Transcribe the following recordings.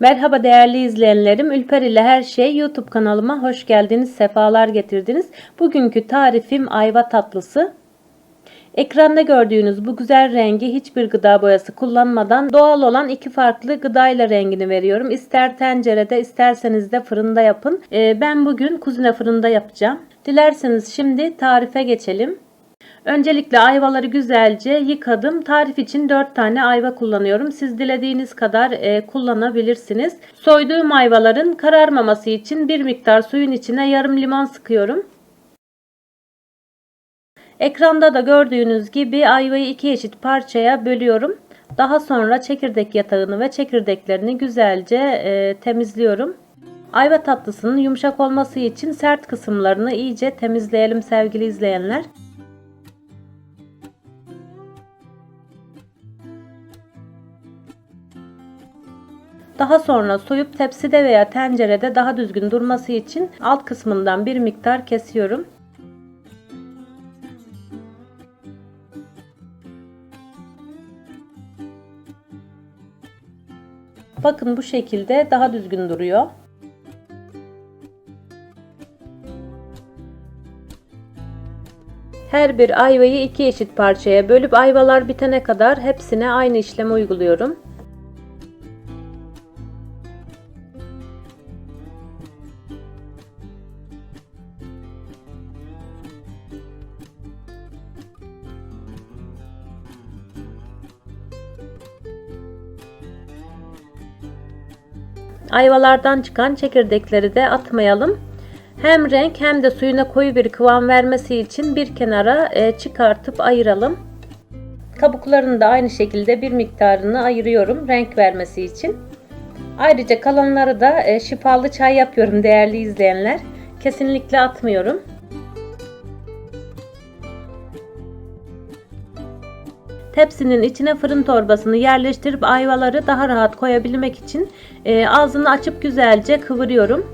Merhaba değerli izleyenlerim. Ülper ile her şey YouTube kanalıma hoş geldiniz, sefalar getirdiniz. Bugünkü tarifim ayva tatlısı. Ekranda gördüğünüz bu güzel rengi hiçbir gıda boyası kullanmadan doğal olan iki farklı gıdayla rengini veriyorum. İster tencerede isterseniz de fırında yapın. Ee, ben bugün kuzine fırında yapacağım. Dilerseniz şimdi tarife geçelim. Öncelikle ayvaları güzelce yıkadım. Tarif için 4 tane ayva kullanıyorum. Siz dilediğiniz kadar e, kullanabilirsiniz. Soyduğum ayvaların kararmaması için bir miktar suyun içine yarım limon sıkıyorum. Ekranda da gördüğünüz gibi ayvayı iki eşit parçaya bölüyorum. Daha sonra çekirdek yatağını ve çekirdeklerini güzelce e, temizliyorum. Ayva tatlısının yumuşak olması için sert kısımlarını iyice temizleyelim sevgili izleyenler. Daha sonra soyup tepside veya tencerede daha düzgün durması için alt kısmından bir miktar kesiyorum. Bakın bu şekilde daha düzgün duruyor. Her bir ayvayı iki eşit parçaya bölüp ayvalar bitene kadar hepsine aynı işlemi uyguluyorum. Ayvalardan çıkan çekirdekleri de atmayalım. Hem renk hem de suyuna koyu bir kıvam vermesi için bir kenara e, çıkartıp ayıralım. Kabuklarını da aynı şekilde bir miktarını ayırıyorum renk vermesi için. Ayrıca kalanları da e, şifalı çay yapıyorum değerli izleyenler. Kesinlikle atmıyorum. Tepsinin içine fırın torbasını yerleştirip ayvaları daha rahat koyabilmek için e, ağzını açıp güzelce kıvırıyorum.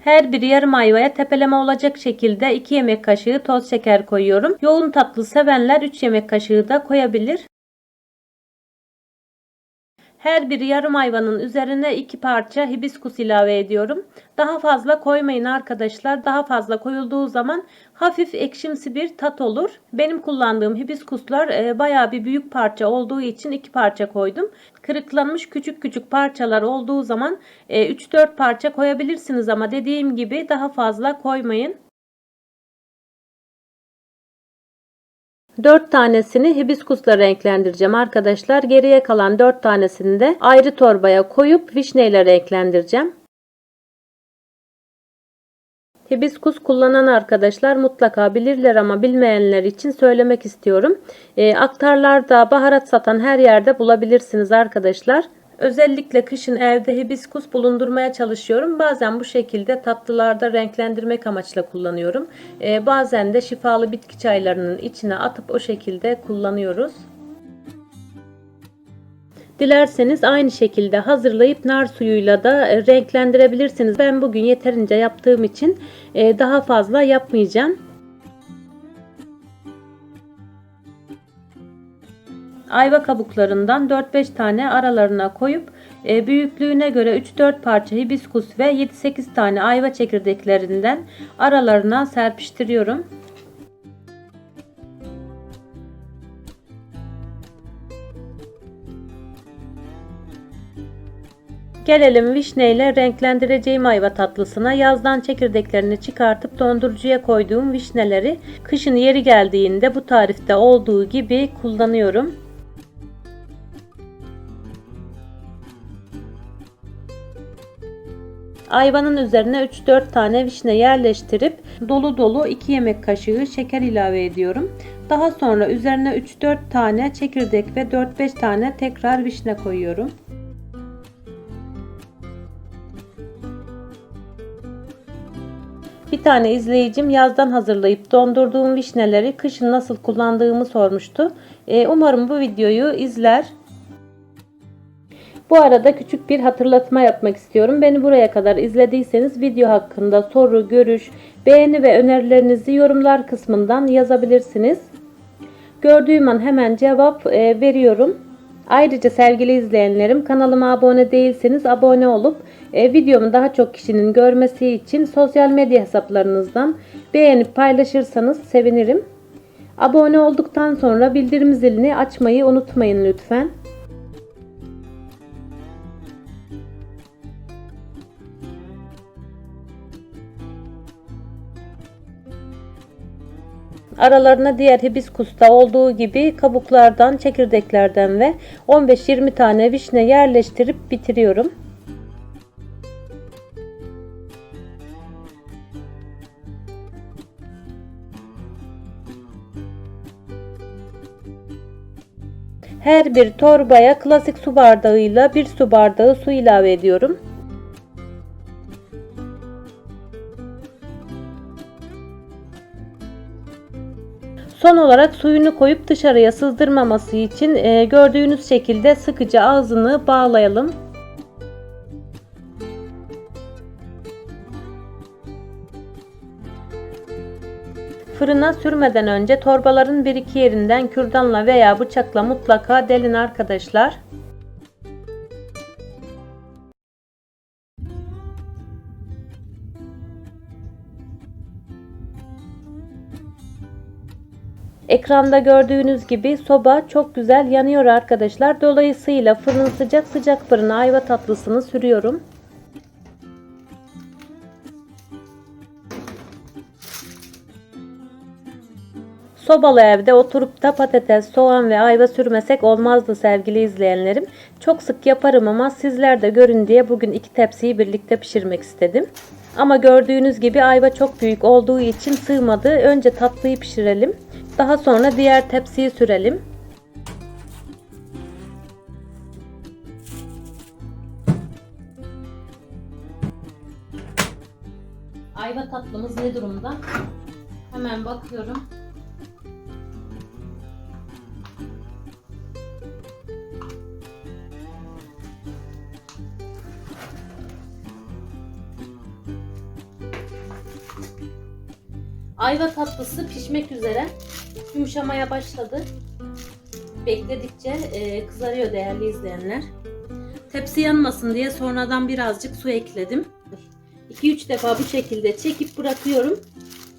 Her bir yarım ayvaya tepeleme olacak şekilde 2 yemek kaşığı toz şeker koyuyorum. Yoğun tatlı sevenler 3 yemek kaşığı da koyabilir. Her bir yarım ayvanın üzerine iki parça hibiskus ilave ediyorum. Daha fazla koymayın arkadaşlar. Daha fazla koyulduğu zaman hafif ekşimsi bir tat olur. Benim kullandığım hibiskuslar e, bayağı bir büyük parça olduğu için iki parça koydum. Kırıklanmış küçük küçük parçalar olduğu zaman e, 3-4 parça koyabilirsiniz ama dediğim gibi daha fazla koymayın. 4 tanesini hibiskusla renklendireceğim arkadaşlar. Geriye kalan 4 tanesini de ayrı torbaya koyup vişneyle renklendireceğim. Hibiskus kullanan arkadaşlar mutlaka bilirler ama bilmeyenler için söylemek istiyorum. E, aktarlarda baharat satan her yerde bulabilirsiniz arkadaşlar. Özellikle kışın evde hibiskus bulundurmaya çalışıyorum. Bazen bu şekilde tatlılarda renklendirmek amaçla kullanıyorum. Ee, bazen de şifalı bitki çaylarının içine atıp o şekilde kullanıyoruz. Dilerseniz aynı şekilde hazırlayıp nar suyuyla da e, renklendirebilirsiniz. Ben bugün yeterince yaptığım için e, daha fazla yapmayacağım. Ayva kabuklarından 4-5 tane aralarına koyup e, büyüklüğüne göre 3-4 parça hibiskus ve 7-8 tane ayva çekirdeklerinden aralarına serpiştiriyorum. Gelelim vişneyle renklendireceğim ayva tatlısına. Yazdan çekirdeklerini çıkartıp dondurucuya koyduğum vişneleri kışın yeri geldiğinde bu tarifte olduğu gibi kullanıyorum. Ayvanın üzerine 3-4 tane vişne yerleştirip dolu dolu 2 yemek kaşığı şeker ilave ediyorum. Daha sonra üzerine 3-4 tane çekirdek ve 4-5 tane tekrar vişne koyuyorum. Bir tane izleyicim yazdan hazırlayıp dondurduğum vişneleri kışın nasıl kullandığımı sormuştu. Umarım bu videoyu izler Bu arada küçük bir hatırlatma yapmak istiyorum. Beni buraya kadar izlediyseniz video hakkında soru, görüş, beğeni ve önerilerinizi yorumlar kısmından yazabilirsiniz. Gördüğüm an hemen cevap e, veriyorum. Ayrıca sevgili izleyenlerim kanalıma abone değilseniz abone olup e, videomu daha çok kişinin görmesi için sosyal medya hesaplarınızdan beğenip paylaşırsanız sevinirim. Abone olduktan sonra bildirim zilini açmayı unutmayın lütfen. Aralarına diğer hibiskusta olduğu gibi kabuklardan, çekirdeklerden ve 15-20 tane vişne yerleştirip bitiriyorum. Her bir torbaya klasik su bardağıyla bir su bardağı su ilave ediyorum. Son olarak suyunu koyup dışarıya sızdırmaması için e, gördüğünüz şekilde sıkıca ağzını bağlayalım. Fırına sürmeden önce torbaların bir iki yerinden kürdanla veya bıçakla mutlaka delin arkadaşlar. Ekranda gördüğünüz gibi soba çok güzel yanıyor arkadaşlar. Dolayısıyla fırın sıcak sıcak fırına ayva tatlısını sürüyorum. Sobalı evde oturup da patates, soğan ve ayva sürmesek olmazdı sevgili izleyenlerim. Çok sık yaparım ama sizler de görün diye bugün iki tepsiyi birlikte pişirmek istedim. Ama gördüğünüz gibi ayva çok büyük olduğu için sığmadı. Önce tatlıyı pişirelim. Daha sonra diğer tepsiyi sürelim. Ayva tatlımız ne durumda? Hemen bakıyorum. Ayva tatlısı pişmek üzere. Yumuşamaya başladı. Bekledikçe e, kızarıyor değerli izleyenler. Tepsi yanmasın diye sonradan birazcık su ekledim. 2-3 defa bu şekilde çekip bırakıyorum.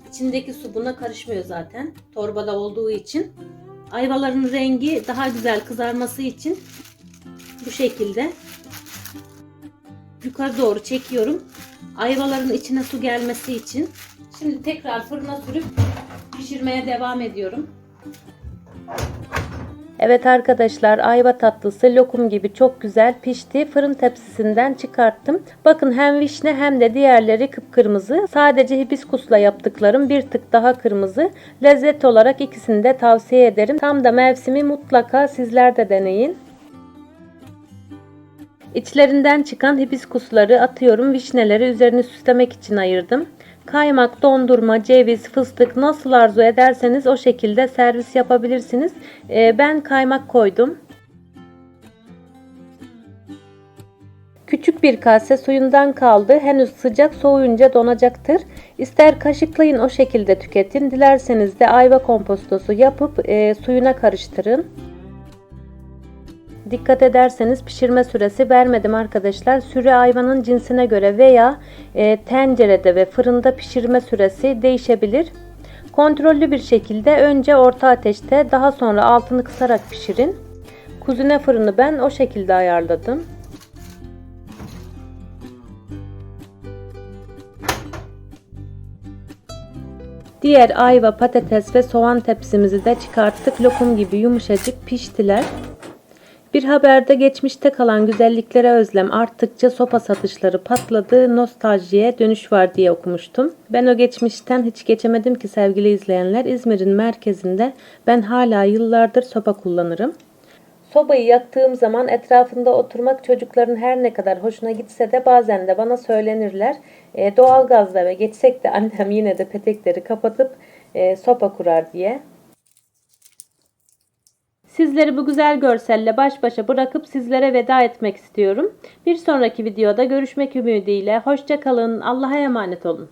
İçindeki su buna karışmıyor zaten. Torbada olduğu için. Ayvaların rengi daha güzel kızarması için bu şekilde yukarı doğru çekiyorum. Ayvaların içine su gelmesi için. Şimdi tekrar fırına sürüp pişirmeye devam ediyorum. Evet arkadaşlar ayva tatlısı lokum gibi çok güzel pişti. Fırın tepsisinden çıkarttım. Bakın hem vişne hem de diğerleri kıpkırmızı. Sadece hibiskusla yaptıklarım bir tık daha kırmızı. Lezzet olarak ikisini de tavsiye ederim. Tam da mevsimi mutlaka sizler de deneyin. İçlerinden çıkan hibiskusları atıyorum. Vişneleri üzerine süslemek için ayırdım. Kaymak, dondurma, ceviz, fıstık nasıl arzu ederseniz o şekilde servis yapabilirsiniz. Ee, ben kaymak koydum. Küçük bir kase suyundan kaldı. Henüz sıcak soğuyunca donacaktır. İster kaşıklayın o şekilde tüketin. Dilerseniz de ayva kompostosu yapıp e, suyuna karıştırın. Dikkat ederseniz pişirme süresi vermedim arkadaşlar. Süre hayvanın cinsine göre veya e, tencerede ve fırında pişirme süresi değişebilir. Kontrollü bir şekilde önce orta ateşte daha sonra altını kısarak pişirin. Kuzine fırını ben o şekilde ayarladım. Diğer ayva, patates ve soğan tepsimizi de çıkarttık. Lokum gibi yumuşacık piştiler. Bir haberde geçmişte kalan güzelliklere özlem arttıkça sopa satışları patladı, nostaljiye dönüş var diye okumuştum. Ben o geçmişten hiç geçemedim ki sevgili izleyenler. İzmir'in merkezinde ben hala yıllardır sopa kullanırım. Sobayı yaktığım zaman etrafında oturmak çocukların her ne kadar hoşuna gitse de bazen de bana söylenirler. E, doğalgazla ve geçsek de annem yine de petekleri kapatıp e, sopa kurar diye. Sizleri bu güzel görselle baş başa bırakıp sizlere veda etmek istiyorum. Bir sonraki videoda görüşmek ümidiyle. Hoşça kalın. Allah'a emanet olun.